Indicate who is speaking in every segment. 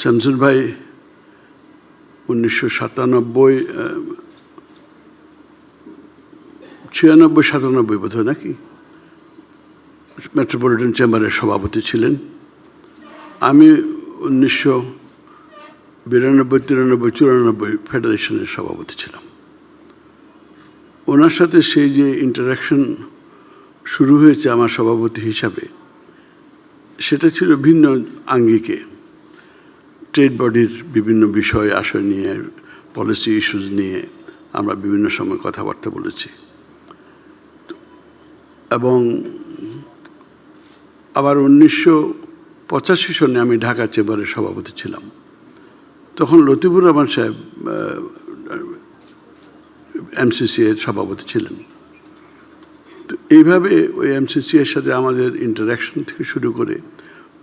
Speaker 1: শামসুল ভাই উনিশশো সাতানব্বই ছিয়ানব্বই, সাতানব্বই নাকি? মেট্রোপলিটন চেম্বারের সভাপতি ছিলেন। আমি উনিশশো বিরানব্বই, তিরানব্বই, চুরানব্বই ফেডারেশনের সভাপতি ছিলাম। ওনার সাথে সেই যে ইন্টারাকশন শুরু হয়েছে আমার সভাপতি হিসাবে, সেটা ছিল ভিন্ন আঙ্গিকে। ট্রেড বডির বিভিন্ন বিষয় আশয় নিয়ে পলিসি ইস্যুজ নিয়ে আমরা বিভিন্ন সময় কথাবার্তা বলেছি। এবং আবার উনিশশো পঁচাশি সনে আমি ঢাকা চেম্বারের সভাপতি ছিলাম। তখন লতিফুর রহমান সাহেব এমসিসি এর সভাপতি ছিলেন। তো এইভাবে ওই এমসিসি এর সাথে আমাদের ইন্টারাকশন থেকে শুরু করে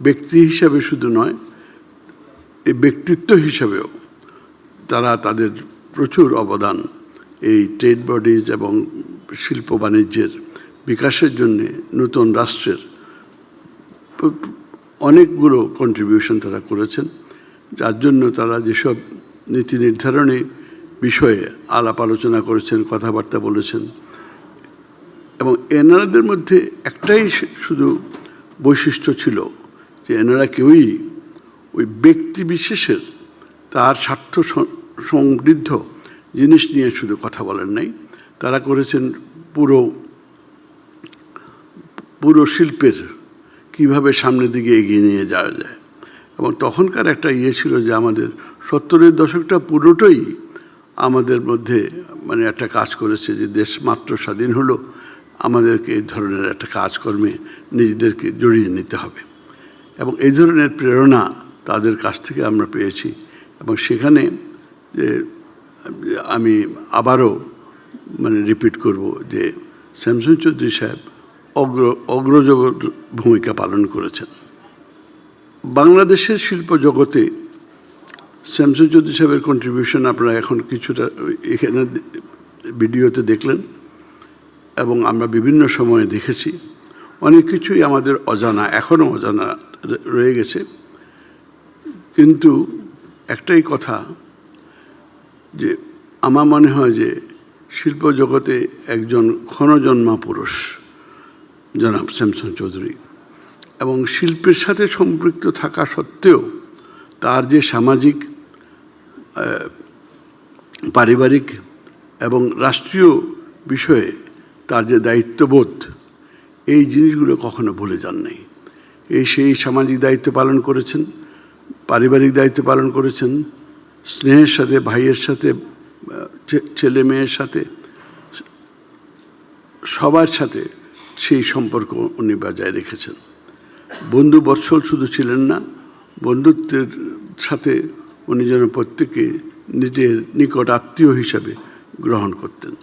Speaker 1: ব্যক্তি হিসাবে শুধু নয় এই ব্যক্তিত্ব হিসাবেও তারা তাদের প্রচুর অবদান এই ট্রেড বডিজ এবং শিল্প বাণিজ্যের বিকাশের জন্যে নতুন রাষ্ট্রের অনেকগুলো কন্ট্রিবিউশন তারা করেছেন, যার জন্য তারা যেসব নীতি নির্ধারণী বিষয়ে আলাপ আলোচনা করেছেন, কথাবার্তা বলেছেন এবং এনারাদের মধ্যে একটাই শুধু বৈশিষ্ট্য ছিল যে এনারা কেউই ওই ব্যক্তি বিশেষের তার স্বার্থ সমৃদ্ধ জিনিস নিয়ে শুধু কথা বলেন নাই। তারা করেছেন পুরো পুরো শিল্পের কীভাবে সামনের দিকে এগিয়ে নিয়ে যাওয়া যায়। এবং তখনকার একটা ইয়ে ছিল যে আমাদের সত্তরের দশকটা পুরোটাই আমাদের মধ্যে মানে একটা কাজ করেছে যে দেশ মাত্র স্বাধীন হলো, আমাদেরকে এই ধরনের একটা কাজকর্মে নিজেদেরকে জড়িয়ে নিতে হবে। এবং এই ধরনের প্রেরণা তাদের কাছ থেকে আমরা পেয়েছি। এবং সেখানে, যে, আমি আবারও মানে রিপিট করব যে শ্যামসুন চৌধুরী সাহেব অগ্র অগ্রজ ভূমিকা পালন করেছেন। বাংলাদেশের শিল্প জগতে শ্যামসুন চৌধুরী সাহেবের কন্ট্রিবিউশন আপনারা এখন কিছুটা, এখানে ভিডিওতে দেখলেন। এবং আমরা বিভিন্ন সময়ে দেখেছি। অনেক কিছুই আমাদের অজানা, এখনও অজানা রয়ে গেছে। কিন্তু একটাই কথা যে আমার মনে হয় যে শিল্প জগতে একজন ক্ষণজন্মা পুরুষ জনাব শ্যামসন চৌধুরী, এবং শিল্পের সাথে সম্পৃক্ত থাকা সত্ত্বেও তার যে সামাজিক পারিবারিক এবং রাষ্ট্রীয় বিষয়ে তার যে দায়িত্ববোধ, এই জিনিসগুলো কখনো ভুলে যান নাই এই সেই সামাজিক দায়িত্ব পালন করেছেন পারিবারিক দায়িত্ব পালন করেছেন, স্নেহের সাথে, ভাইয়ের সাথে ছেলে মেয়ের সাথে, সবার সাথে সেই সম্পর্ক উনি বজায় রেখেছেন। বন্ধু বৎসল শুধু ছিলেন না, বন্ধুত্বের সাথে উনি যেন প্রত্যেকে নিজের নিকট আত্মীয় হিসাবে গ্রহণ করতেন।